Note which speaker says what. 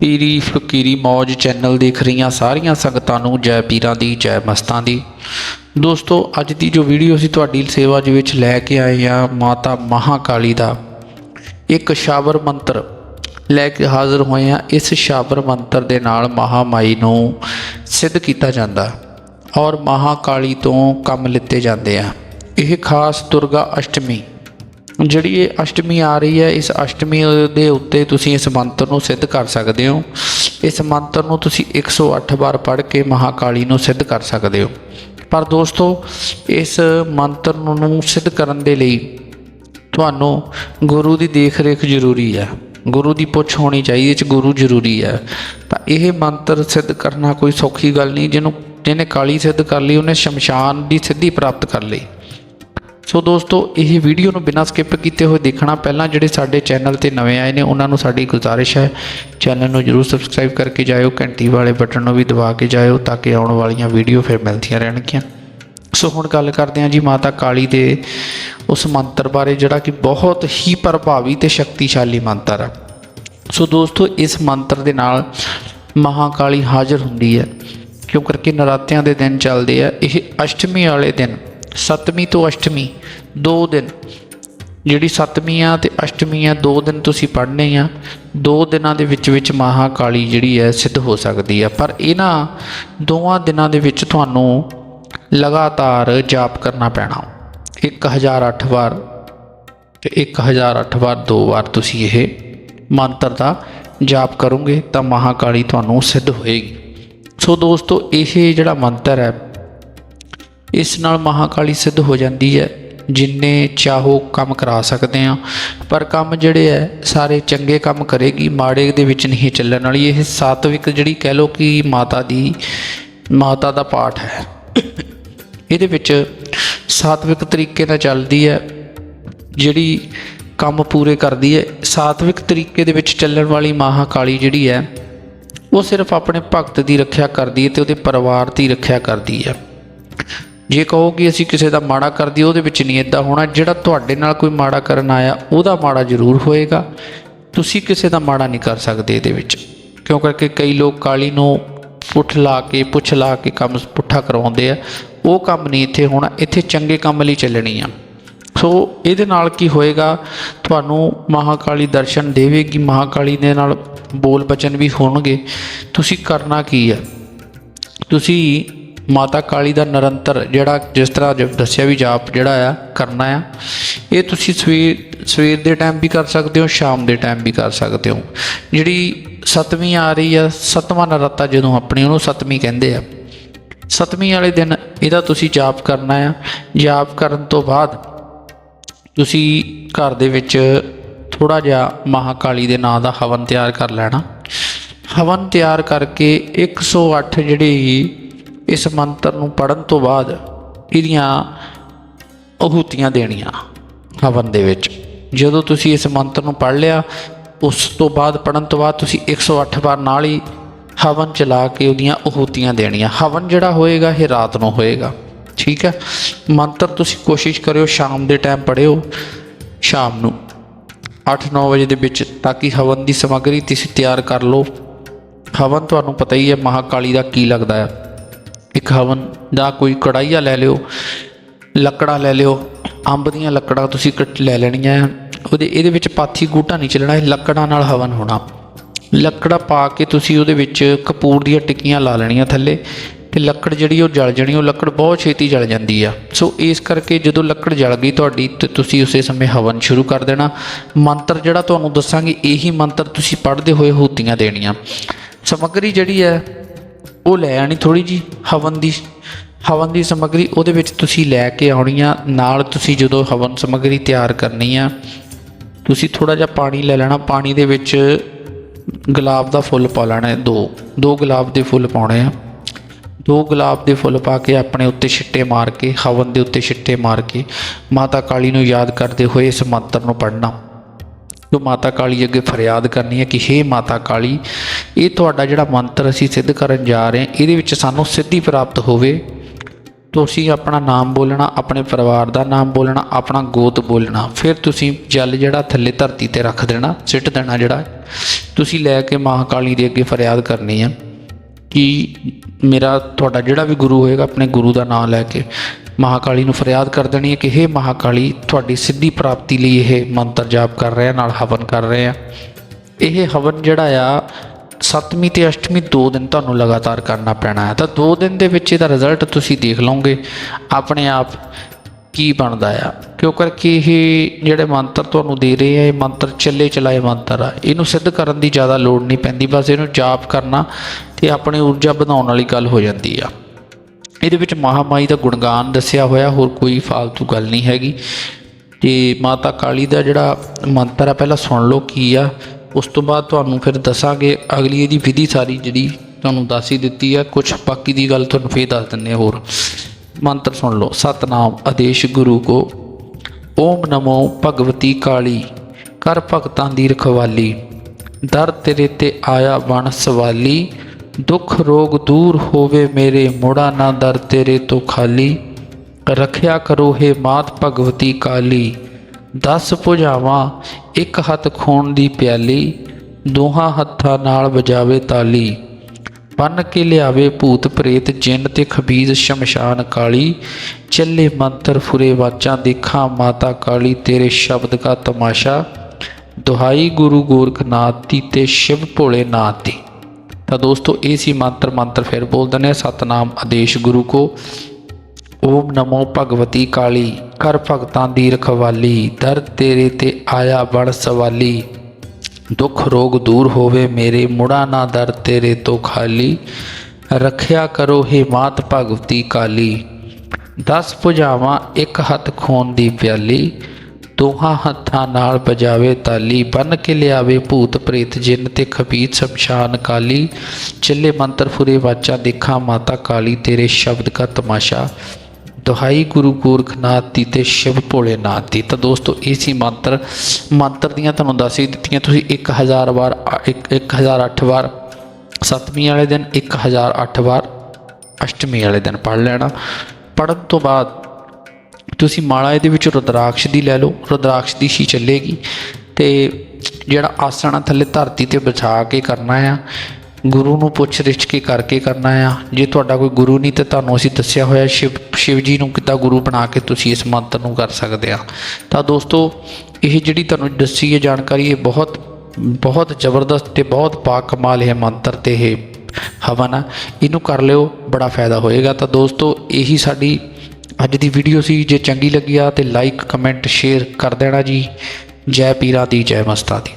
Speaker 1: ਪੀਰੀ ਫਕੀਰੀ ਮੌਜ ਚੈਨਲ ਦੇਖ ਰਹੀਆਂ ਸਾਰੀਆਂ ਸੰਗਤਾਂ ਨੂੰ, ਜੈ ਪੀਰਾਂ ਦੀ, ਜੈ ਮਸਤਾਂ ਦੀ। ਦੋਸਤੋ, ਅੱਜ ਦੀ ਜੋ ਵੀਡੀਓ ਅਸੀਂ ਤੁਹਾਡੀ ਸੇਵਾ ਦੇ ਵਿੱਚ ਲੈ ਕੇ ਆਏ ਹਾਂ, ਮਾਤਾ ਮਹਾਕਾਲੀ ਦਾ ਇੱਕ ਸ਼ਾਬਰ ਮੰਤਰ ਲੈ ਕੇ ਹਾਜ਼ਰ ਹੋਏ ਹਾਂ। ਇਸ ਸ਼ਾਬਰ ਮੰਤਰ ਦੇ ਨਾਲ ਮਹਾਮਾਈ ਨੂੰ ਸਿੱਧ ਕੀਤਾ ਜਾਂਦਾ ਔਰ ਮਹਾਕਾਲੀ ਤੋਂ ਕੰਮ ਲਿੱਤੇ ਜਾਂਦੇ ਆ। ਇਹ ਖਾਸ ਦੁਰਗਾ ਅਸ਼ਟਮੀ ਜਿਹੜੀ ਇਹ ਅਸ਼ਟਮੀ ਆ ਰਹੀ ਹੈ, ਇਸ ਅਸ਼ਟਮੀ ਦੇ ਉੱਤੇ ਤੁਸੀਂ ਇਸ ਮੰਤਰ ਨੂੰ ਸਿੱਧ ਕਰ ਸਕਦੇ ਹੋ। ਇਸ ਮੰਤਰ ਨੂੰ ਤੁਸੀਂ 108 ਵਾਰ ਪੜ੍ਹ ਕੇ ਮਹਾਕਾਲੀ ਨੂੰ ਸਿੱਧ ਕਰ ਸਕਦੇ ਹੋ। ਪਰ ਦੋਸਤੋ, ਇਸ ਮੰਤਰ ਨੂੰ ਸਿੱਧ ਕਰਨ ਦੇ ਲਈ ਤੁਹਾਨੂੰ ਗੁਰੂ ਦੀ ਦੇਖ ਰੇਖ ਜ਼ਰੂਰੀ ਹੈ। ਗੁਰੂ ਦੀ ਪੁੱਛ ਹੋਣੀ ਚਾਹੀਦੀ ਚ ਗੁਰੂ ਜ਼ਰੂਰੀ ਹੈ। ਤਾਂ ਇਹ ਮੰਤਰ ਸਿੱਧ ਕਰਨਾ ਕੋਈ ਸੌਖੀ ਗੱਲ ਨਹੀਂ, ਜਿਹਨੂੰ, ਜਿਹਨੇ ਕਾਲੀ ਸਿੱਧ ਕਰ ਲਈ, ਉਹਨੇ ਸ਼ਮਸ਼ਾਨ ਦੀ ਸਿੱਧੀ ਪ੍ਰਾਪਤ ਕਰ ਲਈ। ਸੋ ਦੋਸਤੋ, ਇਹ ਵੀਡੀਓ ਨੂੰ ਬਿਨਾਂ ਸਕਿਪ ਕੀਤੇ ਹੋਏ ਦੇਖਣਾ ਪਹਿਲਾਂ ਜਿਹੜੇ ਸਾਡੇ ਚੈਨਲ ਤੇ ਨਵੇਂ ਆਏ ਨੇ, ਉਹਨਾਂ ਨੂੰ ਸਾਡੀ ਗੁਜ਼ਾਰਿਸ਼ ਹੈ। ਚੈਨਲ ਨੂੰ ਜਰੂਰ ਸਬਸਕ੍ਰਾਈਬ ਕਰਕੇ ਜਾਇਓ, ਘੰਟੀ ਵਾਲੇ ਬਟਨ ਨੂੰ ਵੀ ਦਬਾ ਕੇ ਜਾਇਓ ਤਾਂ ਕਿ ਆਉਣ ਵਾਲੀਆਂ ਵੀਡੀਓ ਫਿਰ ਮਿਲਦੀਆਂ ਰਹਿਣਗੀਆਂ। ਸੋ ਹੁਣ ਗੱਲ ਕਰਦੇ ਹਾਂ ਜੀ ਮਾਤਾ ਕਾਲੀ ਦੇ ਉਸ ਮੰਤਰ ਬਾਰੇ, ਜਿਹੜਾ ਕਿ ਬਹੁਤ ਹੀ ਪ੍ਰਭਾਵੀ ਤੇ ਸ਼ਕਤੀਸ਼ਾਲੀ ਮੰਤਰ ਹੈ। ਸੋ ਦੋਸਤੋ, ਇਸ ਮੰਤਰ ਦੇ ਨਾਲ ਮਹਾਕਾਲੀ ਹਾਜ਼ਰ ਹੁੰਦੀ ਹੈ। ਕਿਉਂ ਕਰਕੇ ਨਰਾਤਿਆਂ ਦੇ ਦਿਨ ਚੱਲਦੇ ਆ, ਇਹ ਅਸ਼ਟਮੀ ਵਾਲੇ ਦਿਨ। ਸੱਤਵੀਂ ਤੋਂ ਅਸ਼ਟਮੀ ਦੋ ਦਿਨ। ਜਿਹੜੀ ਸੱਤਵੀਂ ਆ ਤੇ ਅਸ਼ਟਮੀ ਆ, ਦੋ ਦਿਨ ਤੁਸੀਂ ਪੜ੍ਹਨੇ ਆ, ਦੋ ਦਿਨਾਂ ਦੇ ਵਿੱਚ ਵਿੱਚ ਮਹਾਕਾਲੀ ਜਿਹੜੀ ਹੈ ਸਿੱਧ ਹੋ ਸਕਦੀ ਆ। ਪਰ ਇਹਨਾਂ ਦੋਵਾਂ ਦਿਨਾਂ ਦੇ ਵਿੱਚ ਤੁਹਾਨੂੰ ਲਗਾਤਾਰ ਜਾਪ ਕਰਨਾ ਪੈਣਾ। 1008 ਵਾਰ ਤੇ 1008 ਵਾਰ ਦੋ ਵਾਰ ਤੁਸੀਂ ਇਹ ਮੰਤਰ ਦਾ ਜਾਪ ਕਰੋਗੇ ਤਾਂ ਮਹਾਕਾਲੀ ਤੁਹਾਨੂੰ ਸਿੱਧ ਹੋਏਗੀ। ਸੋ ਦੋਸਤੋ, ਇਹ ਜਿਹੜਾ ਮੰਤਰ ਹੈ ਇਸ ਨਾਲ ਮਹਾਕਾਲੀ ਸਿੱਧ ਹੋ ਜਾਂਦੀ ਹੈ, ਜਿੰਨੇ ਚਾਹੋ ਕੰਮ ਕਰਾ ਸਕਦੇ ਆ ਪਰ ਕੰਮ ਜਿਹੜੇ ਹੈ, ਸਾਰੇ ਚੰਗੇ ਕੰਮ ਕਰੇਗੀ, ਮਾੜੇ ਦੇ ਵਿੱਚ ਨਹੀਂ ਚੱਲਣ ਵਾਲੀ। ਇਹ ਸਾਤਵਿਕ ਜਿਹੜੀ ਕਹਿ ਲੋ ਕਿ ਮਾਤਾ ਦੀ, ਮਾਤਾ ਦਾ ਪਾਠ ਹੈ। ਇਹਦੇ ਵਿੱਚ ਸਾਤਵਿਕ ਤਰੀਕੇ ਨਾਲ ਚੱਲਦੀ ਹੈ, ਜਿਹੜੀ ਕੰਮ ਪੂਰੇ ਕਰਦੀ ਹੈ। ਸਾਤਵਿਕ ਤਰੀਕੇ ਦੇ ਵਿੱਚ ਚੱਲਣ ਵਾਲੀ ਮਹਾਕਾਲੀ ਜਿਹੜੀ ਹੈ, ਉਹ ਸਿਰਫ ਆਪਣੇ ਭਗਤ ਦੀ ਰੱਖਿਆ ਕਰਦੀ ਹੈ ਤੇ ਉਹਦੇ ਪਰਿਵਾਰ ਦੀ ਰੱਖਿਆ ਕਰਦੀ ਹੈ। ਜੇ ਕਹੋ ਕਿ ਅਸੀਂ ਕਿਸੇ ਦਾ ਮਾੜਾ ਕਰਦੀ ਉਹਦੇ ਵਿੱਚ ਨਹੀਂ ਇਦਾਂ ਹੋਣਾ। ਜਿਹੜਾ ਤੁਹਾਡੇ ਨਾਲ ਕੋਈ ਮਾੜਾ ਕਰਨ ਆਇਆ, ਉਹਦਾ ਮਾੜਾ ਜ਼ਰੂਰ ਹੋਏਗਾ। ਤੁਸੀਂ ਕਿਸੇ ਦਾ ਮਾੜਾ ਨਹੀਂ ਕਰ ਸਕਦੇ ਇਹਦੇ ਵਿੱਚ। ਕਿਉਂ ਕਰਕੇ ਕਈ ਲੋਕ ਕਾਲੀ ਨੂੰ ਪੁੱਠ ਲਾ ਕੇ, ਪੁੱਛ ਲਾ ਕੇ ਕੰਮ ਪੁੱਠਾ ਕਰਵਾਉਂਦੇ ਆ। ਉਹ ਕੰਮ ਨਹੀਂ ਇੱਥੇ ਹੋਣਾ, ਇੱਥੇ ਚੰਗੇ ਕੰਮ ਲਈ ਚੱਲਣੀ ਆ। ਸੋ ਇਹਦੇ ਨਾਲ ਕੀ ਹੋਏਗਾ? ਤੁਹਾਨੂੰ ਮਹਾਕਾਲੀ ਦਰਸ਼ਨ ਦੇਵੇਗੀ। ਮਹਾਕਾਲੀ ਦੇ ਨਾਲ ਬੋਲ ਬਚਨ ਵੀ ਹੋਣਗੇ। ਤੁਸੀਂ ਕਰਨਾ ਕੀ ਹੈ ਤੁਸੀਂ ਮਾਤਾ ਕਾਲੀ ਦਾ ਨਿਰੰਤਰ ਜਿਹੜਾ ਜਿਸ ਤਰ੍ਹਾਂ ਜ- ਦੱਸਿਆ ਵੀ ਜਾਪ ਜਿਹੜਾ ਆ ਕਰਨਾ ਆ, ਇਹ ਤੁਸੀਂ ਸਵੇਰ ਸਵੇਰ ਦੇ ਟਾਈਮ ਵੀ ਕਰ ਸਕਦੇ ਹੋ, ਸ਼ਾਮ ਦੇ ਟਾਈਮ ਵੀ ਕਰ ਸਕਦੇ ਹੋ। ਜਿਹੜੀ ਸਤਵੀਂ ਆ ਰਹੀ ਆ, ਸਤਵਾਂ ਨਰਾਤਾ ਜਦੋਂ ਆਪਣੀ ਉਹਨੂੰ ਸਤਵੀਂ ਕਹਿੰਦੇ ਆ। ਸਤਵੀਂ ਵਾਲੇ ਦਿਨ ਇਹਦਾ ਤੁਸੀਂ ਜਾਪ ਕਰਨਾ ਆ। ਜਾਪ ਕਰਨ ਤੋਂ ਬਾਅਦ ਤੁਸੀਂ ਘਰ ਦੇ ਵਿੱਚ ਥੋੜਾ ਜਿਹਾ ਮਹਾਕਾਲੀ ਦੇ ਨਾਂ ਦਾ ਹਵਨ ਤਿਆਰ ਕਰ ਲੈਣਾ। ਹਵਨ ਤਿਆਰ ਕਰਕੇ 108 ਜਿਹੜੀ ਇਸ ਮੰਤਰ ਨੂੰ ਪੜਨ ਤੋਂ ਬਾਅਦ ਇਹਦੀਆਂ ਅਹੂਤੀਆਂ ਦੇਣੀਆਂ ਹਵਨ ਦੇ ਵਿੱਚ। ਜਦੋਂ ਤੁਸੀਂ ਇਸ ਮੰਤਰ ਨੂੰ ਪੜ ਲਿਆ, ਉਸ ਤੋਂ ਬਾਅਦ ਪੜਨ ਤੋਂ ਬਾਅਦ ਤੁਸੀਂ 108 ਵਾਰ ਨਾਲ ਹੀ ਹਵਨ ਚਲਾ ਕੇ ਉਹਦੀਆਂ ਅਹੂਤੀਆਂ ਦੇਣੀਆਂ। ਹਵਨ ਜਿਹੜਾ ਹੋਏਗਾ, ਇਹ ਰਾਤ ਨੂੰ ਹੋਏਗਾ। ਠੀਕ ਹੈ? ਮੰਤਰ ਤੁਸੀਂ ਕੋਸ਼ਿਸ਼ ਕਰਿਓ, ਸ਼ਾਮ ਦੇ ਟਾਈਮ ਪੜਿਓ ਸ਼ਾਮ ਨੂੰ। 8-9 ਵਜੇ ਦੇ ਵਿੱਚ, ਤਾਂ ਕਿ ਹਵਨ ਦੀ ਸਮੱਗਰੀ ਤੁਸੀਂ ਤਿਆਰ ਕਰ ਲਓ। ਹਵਨ ਤੁਹਾਨੂੰ ਪਤਾ ਹੀ ਹੈ, ਮਹਾਕਾਲੀ ਦਾ ਕੀ ਲੱਗਦਾ ਹੈ। ਇੱਕ ਹਵਨ ਦਾ ਕੋਈ ਕੜਾਈਆ ਲੈ ਲਿਓ, ਲੱਕੜਾਂ ਲੈ ਲਿਓ, ਅੰਬ ਦੀਆਂ ਲੱਕੜਾਂ ਤੁਸੀਂ ਕੱਟ ਲੈ ਲੈਣੀਆਂ ਉਹਦੇ, ਇਹਦੇ ਵਿੱਚ ਪਾਥੀ ਗੂਟਾ ਨਹੀਂ ਚੱਲਣਾ, ਇਹ ਲੱਕੜਾਂ ਨਾਲ ਹਵਨ ਹੋਣਾ। ਲੱਕੜਾਂ ਪਾ ਕੇ ਤੁਸੀਂ ਉਹਦੇ ਵਿੱਚ ਕਪੂਰ ਦੀਆਂ ਟਿੱਕੀਆਂ ਲਾ ਲੈਣੀਆਂ ਥੱਲੇ ਤੇ ਲੱਕੜ ਜਿਹੜੀ ਉਹ ਜਲ ਜਾਣੀ, ਉਹ ਲੱਕੜ ਬਹੁਤ ਛੇਤੀ ਜਲ ਜਾਂਦੀ ਆ। ਸੋ ਇਸ ਕਰਕੇ ਜਦੋਂ ਲੱਕੜ ਜਲ ਗਈ ਤੁਹਾਡੀ ਤੇ ਤੁਸੀਂ ਉਸੇ ਸਮੇਂ ਹਵਨ ਸ਼ੁਰੂ ਕਰ ਦੇਣਾ। ਮੰਤਰ ਜਿਹੜਾ ਤੁਹਾਨੂੰ ਦੱਸਾਂਗੇ, ਇਹੀ ਮੰਤਰ ਤੁਸੀਂ ਪੜ੍ਹਦੇ ਹੋਏ ਹੂਤੀਆਂ ਦੇਣੀਆਂ। ਸਮੱਗਰੀ ਜਿਹੜੀ ਹੈ ਉਹ ਲੈ ਆਣੀ ਥੋੜੀ ਜੀ ਹਵਨ ਦੀ ਹਵਨ ਦੀ ਸਮੱਗਰੀ ਉਹਦੇ ਵਿੱਚ ਤੁਸੀਂ ਲੈ ਕੇ ਆਉਣੀ ਆ ਨਾਲ ਤੁਸੀਂ ਜਦੋਂ ਹਵਨ ਸਮੱਗਰੀ ਤਿਆਰ ਕਰਨੀ ਆ, ਤੁਸੀਂ ਥੋੜਾ ਜਿਹਾ ਪਾਣੀ ਲੈ ਲੈਣਾ, ਪਾਣੀ ਦੇ ਵਿੱਚ ਗੁਲਾਬ ਦਾ ਫੁੱਲ ਪਾ ਲੈਣਾ ਦੋ ਦੋ ਗੁਲਾਬ ਦੇ ਫੁੱਲ ਪਾਉਣੇ ਆ। ਦੋ ਗੁਲਾਬ ਦੇ ਫੁੱਲ ਪਾ ਕੇ ਆਪਣੇ ਉੱਤੇ ਛਿੱਟੇ ਮਾਰ ਕੇ, ਹਵਨ ਦੇ ਉੱਤੇ ਛਿੱਟੇ ਮਾਰ ਕੇ, ਮਾਤਾ ਕਾਲੀ ਨੂੰ ਯਾਦ ਕਰਦੇ ਹੋਏ ਇਸ ਮੰਤਰ ਨੂੰ ਪੜ੍ਹਨਾ। ਜੋ ਮਾਤਾ ਕਾਲੀ ਅੱਗੇ ਫਰਿਆਦ ਕਰਨੀ ਹੈ ਕਿ ਹੇ ਮਾਤਾ ਕਾਲੀ ਇਹ ਤੁਹਾਡਾ ਜਿਹੜਾ ਮੰਤਰ ਅਸੀਂ ਸਿੱਧ ਕਰਨ ਜਾ ਰਹੇ ਹਾਂ, ਇਹਦੇ ਵਿੱਚ ਸਾਨੂੰ ਸਿੱਧੀ ਪ੍ਰਾਪਤ ਹੋਵੇ। ਤੁਸੀਂ ਆਪਣਾ ਨਾਮ ਬੋਲਣਾ, ਆਪਣੇ ਪਰਿਵਾਰ ਦਾ ਨਾਮ ਬੋਲਣਾ, ਆਪਣਾ ਗੋਤ ਬੋਲਣਾ, ਫਿਰ ਤੁਸੀਂ ਜਲ ਜਿਹੜਾ ਥੱਲੇ ਧਰਤੀ ਤੇ ਰੱਖ ਦੇਣਾ, ਸਿੱਟ ਦੇਣਾ ਜਿਹੜਾ। ਤੁਸੀਂ ਲੈ ਕੇ ਮਹਾਕਾਲੀ ਦੇ ਅੱਗੇ ਫਰਿਆਦ ਕਰਨੀ ਆ ਕਿ ਮੇਰਾ, ਤੁਹਾਡਾ ਜਿਹੜਾ ਵੀ ਗੁਰੂ ਹੋਏਗਾ, ਆਪਣੇ ਗੁਰੂ ਦਾ ਨਾਮ ਲੈ ਕੇ ਮਹਾਕਾਲੀ ਨੂੰ ਫਰਿਆਦ ਕਰ ਦੇਣੀ ਹੈ ਕਿ हे ਮਹਾਕਾਲੀ, ਤੁਹਾਡੀ ਸਿੱਧੀ ਪ੍ਰਾਪਤੀ ਲਈ ਇਹ ਮੰਤਰ ਜਾਪ ਕਰ ਰਹੇ ਆ, ਨਾਲ ਹਵਨ ਕਰ ਰਹੇ ਆ। ਇਹ ਹਵਨ ਜਿਹੜਾ ਆ ਸੱਤਵੀਂ ਤੇ ਅਸ਼ਟਮੀ ਦੋ ਦਿਨ ਤੁਹਾਨੂੰ ਲਗਾਤਾਰ ਕਰਨਾ ਪੈਣਾ ਹੈ। ਤਾਂ ਦੋ ਦਿਨ ਦੇ ਵਿੱਚ ਇਹਦਾ ਰਿਜ਼ਲਟ ਤੁਸੀਂ ਦੇਖ ਲਓਗੇ, ਆਪਣੇ ਆਪ ਕੀ ਬਣਦਾ ਆ। ਕਿਉਂ ਕਰਕੇ ਇਹ ਜਿਹੜੇ ਮੰਤਰ ਤੁਹਾਨੂੰ ਦੇ ਰਹੇ ਆ, ਇਹ ਮੰਤਰ ਚੱਲੇ ਚਲਾਏ ਮੰਤਰ ਆ। ਇਹਨੂੰ ਸਿੱਧ ਕਰਨ ਦੀ ਜ਼ਿਆਦਾ ਲੋੜ ਨਹੀਂ ਪੈਂਦੀ, ਬਸ ਇਹਨੂੰ ਜਾਪ ਕਰਨਾ ਤੇ ਆਪਣੀ ਊਰਜਾ ਵਧਾਉਣ ਵਾਲੀ ਗੱਲ ਹੋ ਜਾਂਦੀ ਆ। ਇਹਦੇ ਵਿੱਚ ਮਹਾਮਾਈ ਦਾ ਗੁਣਗਾਨ ਦੱਸਿਆ ਹੋਇਆ, ਹੋਰ ਕੋਈ ਫालतू ਗੱਲ ਨਹੀਂ ਹੈਗੀ। ਤੇ ਮਾਤਾ ਕਾਲੀ ਦਾ ਜਿਹੜਾ ਮੰਤਰ ਆ, ਪਹਿਲਾਂ ਸੁਣ ਲਓ ਕੀ ਆ। ਉਸ ਤੋਂ ਬਾਅਦ ਤੁਹਾਨੂੰ ਫਿਰ ਦੱਸਾਂਗੇ ਅਗਲੀ ਇਹਦੀ ਵਿਧੀ ਸਾਰੀ ਜਿਹੜੀ ਤੁਹਾਨੂੰ ਦੱਸ ਹੀ ਦਿੱਤੀ ਆ। ਕੁਝ ਬਾਕੀ ਦੀ ਗੱਲ ਤੁਹਾਨੂੰ ਫੇਰ ਦੱਸ ਦਿੰਨੇ ਹੋਰ। ਮੰਤਰ ਸੁਣ ਲਓ, ਸਤਨਾਮ ਆਦੇਸ਼ ਗੁਰੂ ਕੋ, ਓਮ ਨਮੋ ਭਗਵਤੀ ਕਾਲੀ, ਕਰ ਭਗਤਾਂ ਦੀ ਰਖਵਾਲੀ। ਦਰ ਤੇਰੇ ਤੇ ਆਇਆ ਬਣ ਸਵਾਲੀ, ਦੁੱਖ ਰੋਗ ਦੂਰ ਹੋਵੇ ਮੇਰੇ, ਮੋੜਾ ਨਾ ਦਰ ਤੇਰੇ ਤੋਂ ਖਾਲੀ। ਰੱਖਿਆ ਕਰੋ ਹੈ ਮਾਤ ਭਗਵਤੀ ਕਾਲੀ ਦਸ ਭੁਜਾਵਾਂ, ਇੱਕ ਹੱਥ ਖੂਨ ਦੀ ਪਿਆਲੀ, ਦੋਹਾਂ ਹੱਥਾਂ ਨਾਲ ਵਜਾਵੇ ਤਾਲੀ। ਬੰਨ ਕੇ ਲਿਆਵੇ ਭੂਤ ਪ੍ਰੇਤ, ਜਿੰਨ ਤੇ ਖਬੀਜ਼ ਸ਼ਮਸ਼ਾਨ ਕਾਲੀ। ਚੱਲੇ ਮੰਤਰ ਫੁਰੇ ਵਾਚਾਂ, ਦੇਖਾਂ ਮਾਤਾ ਕਾਲੀ, ਤੇਰੇ ਸ਼ਬਦ ਕਾ ਤਮਾਸ਼ਾ। ਦੁਹਾਈ ਗੁਰੂ ਗੋਰਖਨਾਥ ਦੀ ਤੇ ਸ਼ਿਵ ਭੋਲੇ ਨਾਥ ਦੀ। ਤਾਂ ਦੋਸਤੋ, ਇਹ ਸੀ ਮੰਤਰ ਮੰਤਰ ਫਿਰ ਬੋਲ ਦਿੰਦੇ ਹਾਂ। ਸਤਨਾਮ ਆਦੇਸ਼ ਗੁਰੂ ਕੋ। ਓਮ ਨਮੋ ਭਗਵਤੀ ਕਾਲੀ। ਕਰ ਭਗਤਾਂ ਦੀ ਰਖਵਾਲੀ ਦਰ ਤੇਰੇ ਤੇ ਆਇਆ ਬਣ ਸਵਾਲੀ। ਦੁੱਖ ਰੋਗ ਦੂਰ ਹੋਵੇ ਮੇਰੇ, ਮੁੜਾ ਨਾ ਦਰ ਤੇਰੇ ਤੋਂ ਖਾਲੀ। ਰੱਖਿਆ ਕਰੋ ਹੇ ਮਾਤ ਭਗਵਤੀ ਕਾਲੀ। ਦਸ ਭੁਜਾਵਾਂ ਇੱਕ ਹੱਥ ਖੂਨ ਦੀ ਪਿਆਲੀ। ਦੋਹਾਂ ਹੱਥਾਂ ਨਾਲ ਬਜਾਵੇ ਤਾਲੀ। ਬੰਨ ਕੇ ਲਿਆਵੇ ਭੂਤ ਪ੍ਰੇਤ, ਜਿੰਨ ਤੇ ਖਪੀਤ ਸ਼ਮਸ਼ਾਨ ਕਾਲੀ। ਚੱਲੇ ਮੰਤਰ ਫੁਰੇ ਵਾਚਾ ਦੇਖਾਂ ਮਾਤਾ ਕਾਲੀ, ਤੇਰੇ ਸ਼ਬਦ ਕਾ ਤਮਾਸ਼ਾ। ਦੁਹਾਈ ਗੁਰੂ ਗੋਰਖਨਾਥ ਦੀ ਤੇ ਸ਼ਿਵ ਭੋਲੇਨਾਥ ਦੀ। ਤਾਂ ਦੋਸਤੋ, ਇਹ ਸੀ ਮੰਤਰ। ਮੰਤਰ ਦੀਆਂ ਤੁਹਾਨੂੰ ਦੱਸ ਹੀ ਦਿੱਤੀਆਂ, ਤੁਸੀਂ 1000 ਵਾਰ 1008 ਵਾਰ, ਸੱਤਵੀਂ ਵਾਲੇ ਦਿਨ 1008 ਵਾਰ, ਅਸ਼ਟਮੀ ਵਾਲੇ ਦਿਨ ਪੜ ਲੈਣਾ। ਪੜਨ ਤੋਂ ਬਾਅਦ ਤੁਸੀਂ ਮਾਲਾ ਇਹਦੇ ਵਿੱਚ ਰੁਦਰਾਕਸ਼ ਦੀ ਲੈ ਲਓ। ਰੁਦਰਾਕਸ਼ ਦੀ ਸ਼ੀ ਚੱਲੇਗੀ ਤੇ ਜਿਹੜਾ ਆਸਣ ਆ, ਥੱਲੇ ਧਰਤੀ ਤੇ ਵਿਛਾ ਕੇ ਕਰਨਾ ਆ। ਗੁਰੂ ਨੂੰ ਪੁੱਛ ਰਿਛ ਕੇ ਕਰਕੇ ਕਰਨਾ ਆ। ਜੇ ਤੁਹਾਡਾ ਕੋਈ ਗੁਰੂ ਨਹੀਂ ਤੇ ਤੁਹਾਨੂੰ ਅਸੀਂ ਦੱਸਿਆ ਹੋਇਆ ਸ਼ਿਵ ਸ਼ਿਵ ਜੀ ਨੂੰ ਕਿੱਦਾਂ ਗੁਰੂ ਬਣਾ ਕੇ ਤੁਸੀਂ ਇਸ ਮੰਤਰ ਨੂੰ ਕਰ ਸਕਦੇ ਆ। ਤਾਂ ਦੋਸਤੋ, ਇਹ ਜਿਹੜੀ ਤੁਹਾਨੂੰ ਦੱਸੀ ਹੈ ਜਾਣਕਾਰੀ, ਇਹ ਬਹੁਤ ਬਹੁਤ ਜ਼ਬਰਦਸਤ ਤੇ ਬਹੁਤ ਪਾ ਕਮਾਲ ਹੈ ਮੰਤਰ ਤੇ ਇਹ ਹਵਨ ਆ। ਇਹਨੂੰ ਕਰ ਲਿਓ, ਬੜਾ ਫਾਇਦਾ ਹੋਏਗਾ। ਤਾਂ ਦੋਸਤੋ, ਇਹੀ ਸਾਡੀ ਅੱਜ ਦੀ ਵੀਡੀਓ ਸੀ। ਜੇ ਚੰਗੀ ਲੱਗੀ ਆ ਤੇ ਲਾਈਕ ਕਮੈਂਟ ਸ਼ੇਅਰ ਕਰ ਦੇਣਾ ਜੀ। ਜੈ ਪੀਰਾਂ ਦੀ ਜੈ ਮਸਤਾ ਦੀ।